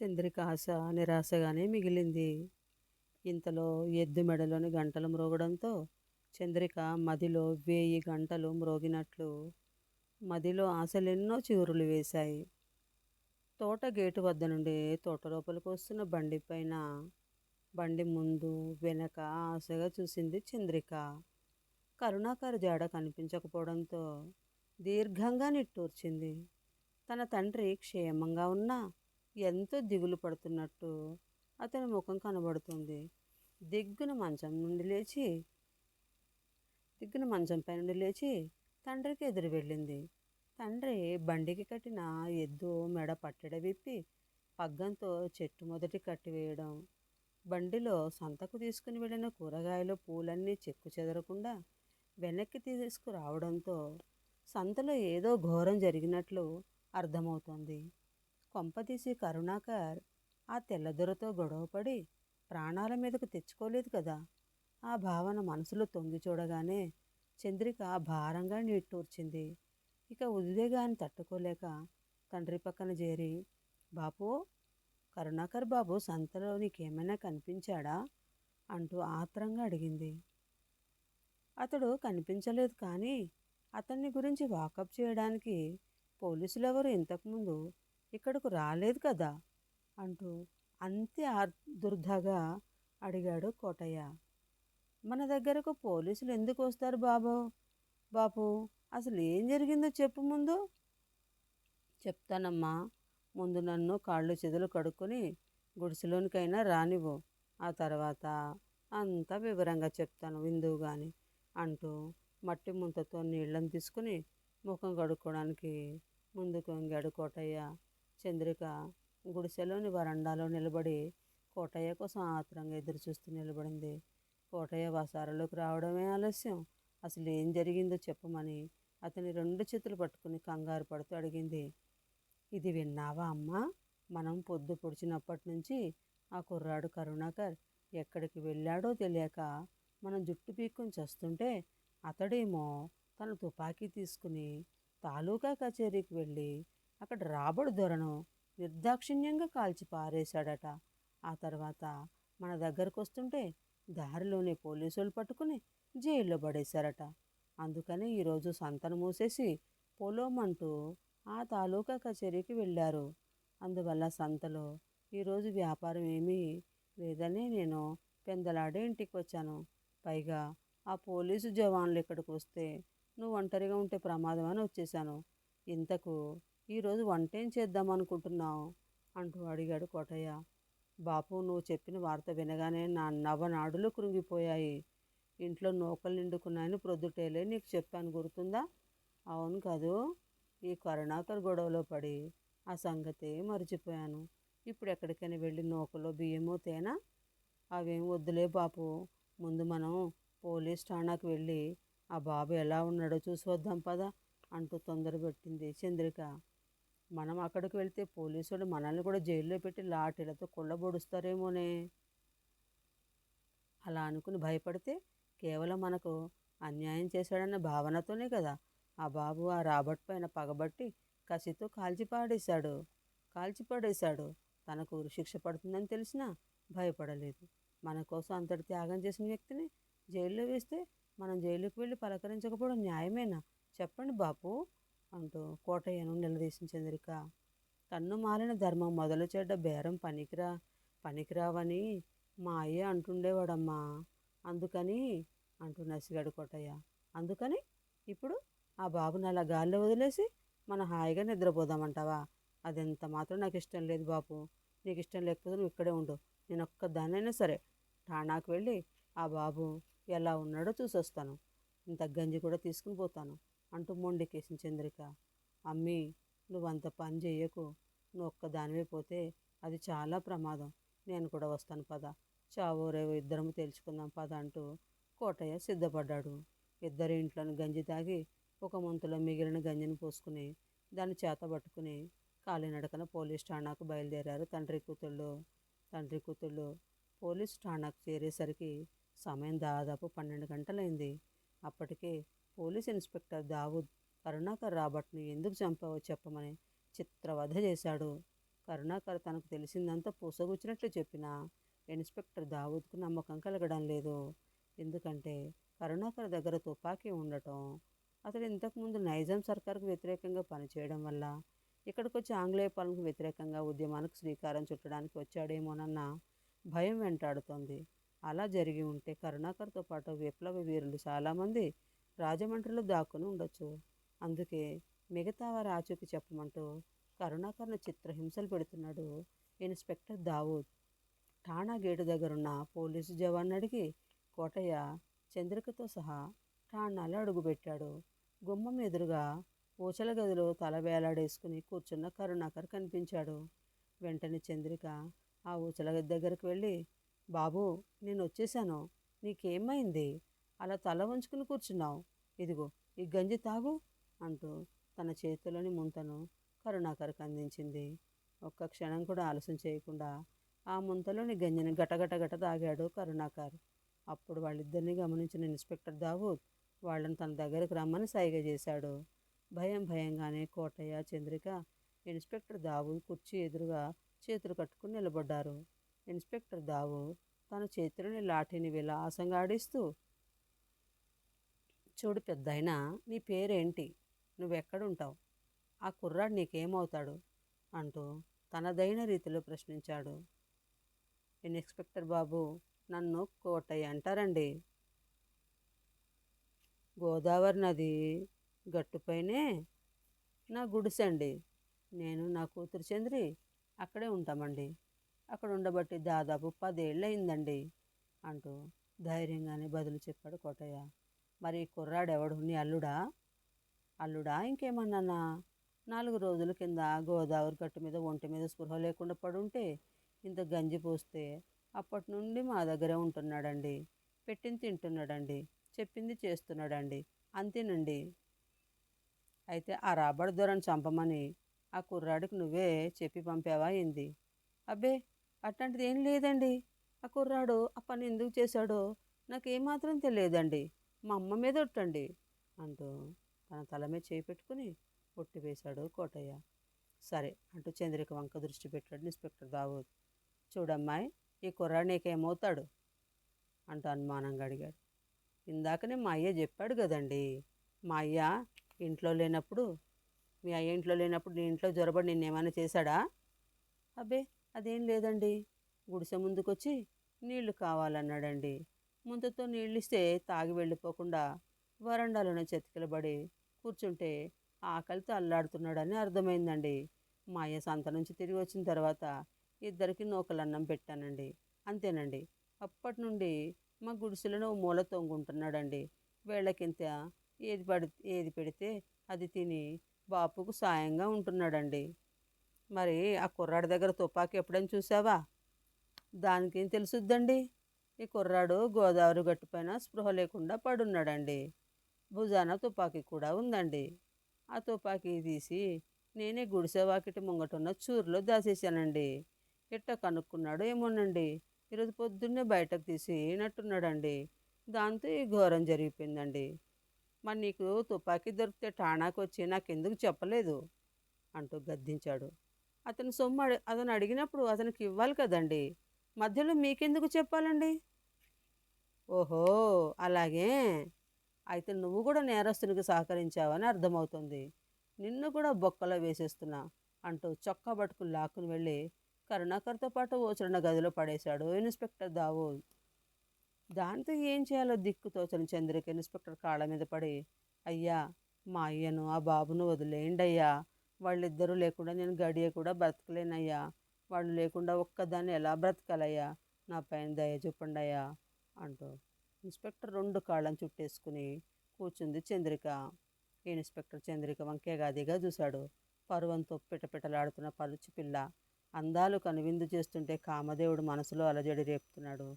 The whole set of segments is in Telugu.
చంద్రిక ఆశ నిరాశగానే మిగిలింది. ఇంతలో ఎద్దు మెడలోని గంటలు మ్రోగడంతో చంద్రిక మదిలో వేయి గంటలు మ్రోగినట్లు మదిలో ఆశలెన్నో చిగురులు వేశాయి. తోట గేటు వద్ద నుండి తోట లోపలికి వస్తున్న బండి పైన బండి ముందు వెనక ఆశగా చూసింది చంద్రిక. కరుణాకర్ జాడ కనిపించకపోవడంతో దీర్ఘంగా నిట్టూర్చింది. తన తండ్రి క్షేమంగా ఉన్నా ఎంతో దిగులు పడుతున్నట్టు అతని ముఖం కనబడుతుంది. దిగ్గున మంచం నుండి లేచి దిగ్గున మంచంపై నుండి లేచి తండ్రికి ఎదురు వెళ్ళింది. తండ్రి బండికి కట్టిన ఎద్దు మెడ పట్టెడ విప్పి పగ్గంతో చెట్టు మొదటి కట్టివేయడం బండిలో సంతకు తీసుకుని వెళ్ళిన కూరగాయలు పూలన్నీ చెక్కు చెదరకుండా వెనక్కి తీసుకురావడంతో సంతలో ఏదో ఘోరం జరిగినట్లు అర్థమవుతోంది. కొంపదీసి కరుణాకర్ ఆ తెల్లదొరతో గొడవపడి ప్రాణాల మీదకు తెచ్చుకోలేదు కదా. ఆ భావన మనసులో తొంగి చూడగానే చంద్రిక భారంగా నిట్టూర్చింది. ఇక ఉద్వేగాన్ని తట్టుకోలేక తండ్రి పక్కన చేరి బాపు కరుణాకర్ బాబు సంతలో నీకేమైనా కనిపించాడా? అంటూ ఆత్రంగా అడిగింది. అతడు కనిపించలేదు కానీ అతన్ని గురించి వాకప్ చేయడానికి పోలీసులు ఎవరు ఇంతకుముందు ఇక్కడకు రాలేదు కదా? అంటూ అంతే దుర్ధగా అడిగాడు కోటయ్య. మన దగ్గరకు పోలీసులు ఎందుకు వస్తారు బాబు? బాపు అసలు ఏం జరిగిందో చెప్పు ముందు. చెప్తానమ్మా ముందు నన్ను కాళ్ళు చేతులు కడుక్కొని గుడిసెలోనికైనా రానివ్వు. ఆ తర్వాత అంతా వివరంగా చెప్తాను విందువు కానీ అంటూ మట్టి ముంతతో నీళ్ళని తీసుకుని ముఖం కడుక్కోవడానికి ముందుకు వంగాడు కోటయ్య. చంద్రిక గుడిసెలోని వరండాలో నిలబడి కోటయ్య కోసం ఆత్రంగా ఎదురుచూస్తూ నిలబడింది. కోటయ్య వసారలోకి రావడమే ఆలస్యం. అసలు ఏం జరిగిందో చెప్పమని అతని రెండు చేతులు పట్టుకుని కంగారు పడుతూ అడిగింది. ఇది విన్నావా అమ్మా? మనం పొద్దు పొడిచినప్పటి నుంచి ఆ కుర్రాడు కరుణాకర్ ఎక్కడికి వెళ్ళాడో తెలియక మనం జుట్టు పీక్కుని చేస్తుంటే అతడేమో తన తుపాకీ తీసుకుని తాలూకా కచేరీకి వెళ్ళి అక్కడ రాబడి దొరను నిర్దాక్షిణ్యంగా కాల్చి పారేశాడట. ఆ తర్వాత మన దగ్గరకు వస్తుంటే దారిలోనే పోలీసులు పట్టుకుని జైల్లో పడేశారట. అందుకనే ఈరోజు సంతను మూసేసి పొలోమంటూ ఆ తాలూకా కచేరీకి వెళ్ళారు. అందువల్ల సంతలో ఈరోజు వ్యాపారం ఏమీ లేదని నేను పెందలాడే ఇంటికి వచ్చాను పైగా ఆ పోలీసు జవాన్లు ఇక్కడికి వస్తే నువ్వు ఒంటరిగా ఉంటే ప్రమాదం అని వచ్చేసాను ఇంతకు ఈరోజు వంట ఏం చేద్దాం అనుకుంటున్నావు? అంటూ అడిగాడు కోటయ్య. బాపు నువ్వు చెప్పిన వార్త వినగానే నా నవనాడులు కృంగిపోయాయి. ఇంట్లో నూకలు నిండుకున్నాయని ప్రొద్దుటేలే నీకు చెప్పాను గుర్తుందా? అవును కాదు. ఈ కరుణాకర్ గొడవలో పడి ఆ సంగతే మర్చిపోయాను. ఇప్పుడు ఎక్కడికైనా వెళ్ళి నూకలో బియ్యమో తేనా? అవేం వద్దులే బాపు. ముందు మనం పోలీస్ ఠాణాకి వెళ్ళి ఆ బాబు ఎలా ఉన్నాడో చూసి వద్దాం పదా అంటూ తొందర పెట్టింది చంద్రిక. మనం అక్కడికి వెళ్తే పోలీసుడు మనల్ని కూడా జైల్లో పెట్టి లాఠీలతో కొల్లబొడుస్తారేమోనే. అలా అనుకుని భయపడితే కేవలం మనకు అన్యాయం చేశాడన్న భావనతోనే కదా. ఆ బాబు ఆ రాబర్ట్ పైన పగబట్టి కసితో కాల్చి పాడేశాడు కాల్చి పడేశాడు తనకు శిక్ష పడుతుందని తెలిసినా భయపడలేదు. మన కోసం అంతటి త్యాగం చేసిన వ్యక్తిని జైల్లో వేస్తే మనం జైలుకి వెళ్ళి పలకరించకపోవడం న్యాయమేనా? చెప్పండి బాపు. అంటూ కోటయ్యను నిలదీసిన చంద్రిక తన్ను మాలిన ధర్మం మొదలు చెడ్డ బేరం పనికిరా పనికిరావని మా అయ్య అంటుండేవాడమ్మా. అందుకని అంటూ నసిగాడు కోటయ్య. అందుకని ఇప్పుడు ఆ బాబుని అలా గాల్లో వదిలేసి మన హాయిగా నిద్రపోదామంటావా? అదెంత మాత్రం నాకు ఇష్టం లేదు బాపు. నీకు ఇష్టం లేకపోతే నువ్వు ఇక్కడే ఉండు. నేను ఒక్క దానైనా సరే ఠాణాకు వెళ్ళి ఆ బాబు ఎలా ఉన్నాడో చూసొస్తాను. ఇంత గంజి కూడా తీసుకుని పోతాను. అంటూ మొండికేసిన చంద్రిక. అమ్మీ నువ్వంత పని చేయకు నువ్వు ఒక్కదానివే పోతే అది చాలా ప్రమాదం. నేను కూడా వస్తాను పద. చావో రేవో ఇద్దరము తేల్చుకుందాం పద అంటూ కోటయ్య సిద్ధపడ్డాడు. ఇద్దరి ఇంట్లోని గంజి తాగి ఒక ముంతలో మిగిలిన గంజిని పోసుకుని దాన్ని చేత పట్టుకుని కాలినడకన పోలీస్ ఠాణాకు బయలుదేరారు తండ్రి కూతుళ్ళు. తండ్రి కూతుళ్ళు పోలీస్ ఠాణాకు చేరేసరికి సమయం దాదాపు పన్నెండు గంటలైంది. అప్పటికే పోలీస్ ఇన్స్పెక్టర్ దావూద్ కరుణాకర్ రాబర్ట్ని ఎందుకు చంపావో చెప్పమని చిత్రవధ చేశాడు. కరుణాకర్ తనకు తెలిసిందంతా పూసగుచ్చినట్లు చెప్పినా ఇన్స్పెక్టర్ దావూద్కు నమ్మకం కలగడం లేదు. ఎందుకంటే కరుణాకర్ దగ్గర తుపాకీ ఉండటం అతడు ఇంతకుముందు నైజాం సర్కార్కు వ్యతిరేకంగా పనిచేయడం వల్ల ఇక్కడికి వచ్చి ఆంగ్లేయ పాలనకు వ్యతిరేకంగా ఉద్యమానికి శ్రీకారం చుట్టడానికి వచ్చాడేమోనన్న భయం వెంటాడుతోంది. అలా జరిగి ఉంటే కరుణాకర్తో పాటు విప్లవ వీరులు చాలామంది రాజమండ్రిలో దాక్కుని ఉండొచ్చు. అందుకే మిగతా వారి ఆచూకి చెప్పమంటూ కరుణాకర్ను చిత్రహింసలు పెడుతున్నాడు ఇన్స్పెక్టర్ దావూద్. ఠాణా గేటు దగ్గరున్న పోలీసు జవాన్ అడిగి కోటయ్య చంద్రికతో సహా ఠాణాలో అడుగుపెట్టాడు. గుమ్మం ఎదురుగా ఊచల గదిలో తల వేలాడేసుకుని కూర్చున్న కరుణాకర్ కనిపించాడు. వెంటనే చంద్రిక ఆ ఊచల గది దగ్గరికి వెళ్ళి బాబు నేను వచ్చేసాను నీకేమైంది? అలా తల వంచుకుని కూర్చున్నావు. ఇదిగో ఈ గంజి తాగు అంటూ తన చేతిలోని ముంతను కరుణాకర్కి అందించింది. ఒక్క క్షణం కూడా ఆలస్యం చేయకుండా ఆ ముంతలోని గంజిని గటగటగట తాగాడు కరుణాకర్. అప్పుడు వాళ్ళిద్దరిని గమనించిన ఇన్స్పెక్టర్ దావూద్ వాళ్ళని తన దగ్గరకు రమ్మని సైగ చేశాడు. భయం భయంగానే కోటయ్య చంద్రిక ఇన్స్పెక్టర్ దావూద్ కుర్చీ ఎదురుగా చేతులు కట్టుకుని నిలబడ్డారు. ఇన్స్పెక్టర్ దావూద్ తన చేతిలోని లాఠీని విలాసంగా ఆడిస్తూ చూడు పెద్దయినా నీ పేరేంటి? నువ్వెక్కడుంటావు? ఆ కుర్రాడు నీకేమవుతాడు? అంటూ తనదైన రీతిలో ప్రశ్నించాడు. ఇన్స్పెక్టర్ బాబు నన్ను కోటయ్య అంటారండి. గోదావరి నది గట్టుపైనే నా గుడిసండి. నేను నా కూతురు చంద్రి అక్కడే ఉంటామండి. అక్కడ ఉండబట్టి దాదాపు పదేళ్ళు అయిందండి అంటూ ధైర్యంగానే బదులు చెప్పాడు కోటయ్య. మరి కుర్రాడు ఎవడు నీ అల్లుడా? అల్లుడా? ఇంకేమన్నానా? నాలుగు రోజుల కింద గోదావరి గట్టు మీద ఒంటి మీద స్పృహ లేకుండా పడుంటే ఇంత గంజి పోస్తే అప్పటి నుండి మా దగ్గరే ఉంటున్నాడండి. పెట్టింది తింటున్నాడండి. చెప్పింది చేస్తున్నాడండి. అంతేనండి. అయితే ఆ రాబడి దొరని చంపమని ఆ కుర్రాడికి నువ్వే చెప్పి పంపావా ఏంది? అబ్బే అట్లాంటిది ఏం లేదండి. ఆ కుర్రాడు ఆ పని ఎందుకు చేశాడో నాకేమాత్రం తెలియదండి. మా అమ్మ మీద ఒట్టండి అంటూ తన తల మీద చేయి పెట్టుకుని ఒట్టి వేశాడు కోటయ్య. సరే అంటూ చంద్రిక వంక దృష్టి పెట్టాడు ఇన్స్పెక్టర్ దావూద్ చూడమ్మాయి ఈ కుర్రాడు నీకేమవుతాడు? అంటూ అనుమానంగా అడిగాడు. ఇందాకనే మా అయ్య చెప్పాడు కదండి. మా అయ్య ఇంట్లో లేనప్పుడు మీ అయ్య ఇంట్లో లేనప్పుడు నీ ఇంట్లో జ్వరబడి నిన్నేమైనా చేశాడా? అబ్బే అదేం లేదండి. గుడిసె ముందుకొచ్చి నీళ్ళు కావాలన్నాడండి. ముందుతో నీళ్ళు ఇస్తే తాగి వెళ్ళిపోకుండా వరండాలోనే చెతికిలబడి కూర్చుంటే ఆకలితో అల్లాడుతున్నాడని అర్థమైందండి. మా అయ్య సంత నుంచి తిరిగి వచ్చిన తర్వాత ఇద్దరికి నూకలన్నం పెట్టానండి. అంతేనండి. అప్పటి నుండి మా గుడిసెలను ఓ మూల తొంగుంటున్నాడండి. వీళ్ళకింత ఏది పడి ఏది పెడితే అది తిని బాపుకు సాయంగా ఉంటున్నాడండి. మరి ఆ కుర్రాడి దగ్గర తుపాకీ ఎప్పుడైనా చూసావా? దానికేం తెలుసుద్దండి? ఈ కుర్రాడు గోదావరి గట్టుపైన స్పృహ లేకుండా పడున్నాడండి. భుజాన తుపాకీ కూడా ఉందండి. ఆ తుపాకీ తీసి నేనే గుడిసె వాకిటి ముంగటున్న చూరులో దాచేశానండి ఇట్ట కనుక్కున్నాడు ఏమోనండి. ఈరోజు పొద్దున్నే బయటకు తీసి నట్టున్నాడండి దాంతో ఈ ఘోరం జరిగిపోయిందండి. మరి నీకు తుపాకీ దొరికితే ఠాణాకి వచ్చి నాకెందుకు చెప్పలేదు? అంటూ గద్దించాడు. అతను సొమ్ము అతను అడిగినప్పుడు అతనికి ఇవ్వాలి కదండి. మధ్యలో మీకెందుకు చెప్పాలండి? ఓహో! అలాగే. అయితే నువ్వు కూడా నేరస్తునికి సహకరించావని అర్థమవుతుంది. నిన్ను కూడా బొక్కలో వేసేస్తున్నా అంటూ చొక్కా పట్టుకుని లాక్కుని వెళ్ళి కరుణాకర్తో పాటు ఓచరణ గదిలో పడేశాడు ఇన్స్పెక్టర్ దావు. దాంతో ఏం చేయాలో దిక్కు తోచని చంద్రిక ఇన్స్పెక్టర్ కాళ్ళ మీద పడి అయ్యా మా అయ్యను ఆ బాబును వదిలేయండి అయ్యా. వాళ్ళిద్దరూ లేకుండా నేను గడియ కూడా బ్రతకలేనయ్యా. వాళ్ళు లేకుండా ఒక్కదాన్ని ఎలా బ్రతకాలయ్యా? నా పైన దయ చూపండి అయ్యా. అంటూ ఇన్స్పెక్టర్ రెండు కాళ్ళని చుట్టేసుకుని కూర్చుంది చంద్రిక. ఈ ఇన్స్పెక్టర్ చంద్రిక వంకేగాదిగా చూశాడు. పరువంతో పిటపిటలాడుతున్న పలుచి పిల్ల అందాలు కనువిందు చేస్తుంటే కామదేవుడు మనసులో అలజడి రేపుతున్నాడు.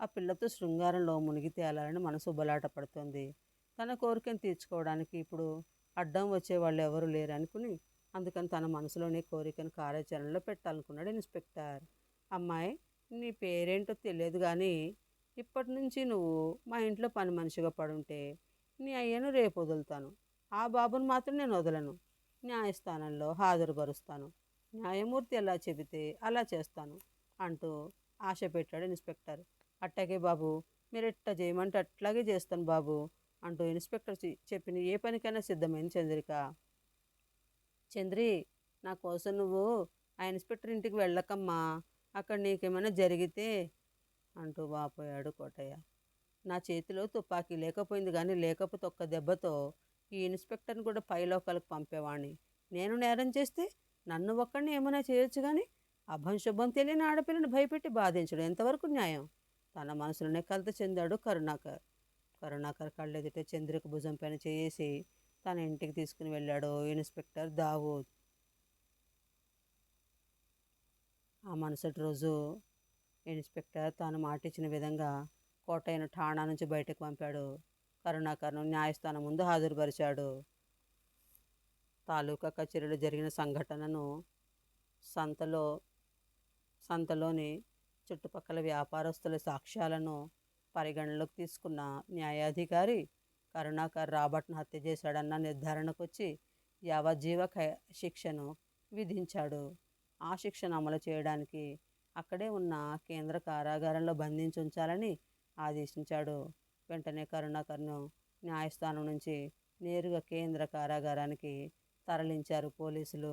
ఆ పిల్లతో శృంగారంలో మునిగి తేలాలని మనసు బలాట పడుతోంది. తన కోరికను తీర్చుకోవడానికి ఇప్పుడు అడ్డం వచ్చే వాళ్ళు ఎవరు లేరు అనుకుని అందుకని తన మనసులోనే కోరికను కార్యాచరణలో పెట్టాలనుకున్నాడు ఇన్స్పెక్టర్. అమ్మాయి నీ పేరేంటో తెలియదు కానీ ఇప్పటి నుంచి నువ్వు మా ఇంట్లో పని మనిషిగా పడుంటే నీ అయ్యను రేపు వదులుతాను. ఆ బాబుని మాత్రం నేను వదలను. న్యాయస్థానంలో హాజరుపరుస్తాను. న్యాయమూర్తి ఎలా చెబితే అలా చేస్తాను అంటూ ఆశ పెట్టాడు ఇన్స్పెక్టర్. అట్టాగే బాబు మీరు ఎట్లా చేయమంటే అట్లాగే చేస్తాను బాబు అంటూ ఇన్స్పెక్టర్ చెప్పిన ఏ పనికైనా సిద్ధమైంది చంద్రిక. చంద్రి నా కోసం నువ్వు ఆ ఇన్స్పెక్టర్ ఇంటికి వెళ్ళకమ్మా. అక్కడ నీకేమైనా జరిగితే అంటూ వాపోయాడు కోటయ్య. నా చేతిలో తుపాకీ లేకపోయింది కానీ లేకపోతే ఒక్క దెబ్బతో ఈ ఇన్స్పెక్టర్ని కూడా పైలోకాలకు పంపేవాణ్ణి. నేను నేరం చేస్తే నన్ను ఒక్కడిని ఏమైనా చేయొచ్చు కానీ అభం శుభం తెలియని ఆడపిల్లని భయపెట్టి బాధించడం ఎంతవరకు న్యాయం? తన మనసులోనే కలత చెందాడు కరుణాకర్. కరుణాకర్ కళ్ళెదుటే చంద్రిక భుజం పైన చేసి తన ఇంటికి తీసుకుని వెళ్ళాడు. ఇన్స్పెక్టర్ దావూద్. ఆ మరుసటి రోజు ఇన్స్పెక్టర్ తాను మాటిచ్చిన విధంగా కోటయ్యను ఠాణా నుంచి బయటకు పంపాడు. కరుణాకర్ను న్యాయస్థానం ముందు హాజరుపరిచాడు. తాలూకా కచేరీలో జరిగిన సంఘటనను సంతలో సంతలోని చుట్టుపక్కల వ్యాపారస్తుల సాక్ష్యాలను పరిగణలోకి తీసుకున్న న్యాయాధికారి కరుణాకర్ రాబర్ట్ను హత్య చేశాడన్న నిర్ధారణకు వచ్చి యావజ్జీవ శిక్షను విధించాడు. ఆ శిక్షను అమలు చేయడానికి అక్కడే ఉన్న కేంద్ర కారాగారంలో బంధించి ఉంచాలని ఆదేశించాడు. వెంటనే కరుణాకర్ను న్యాయస్థానం నుంచి నేరుగా కేంద్ర కారాగారానికి తరలించారు పోలీసులు.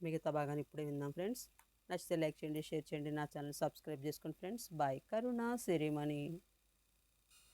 మిగతా భాగాన్ని ఇప్పుడే విందాం ఫ్రెండ్స్. నచ్చితే లైక్ చేయండి షేర్ చేయండి నా ఛానల్ సబ్స్క్రైబ్ చేసుకోండి ఫ్రెండ్స్. బాయ్. కరుణ సిరిమణి.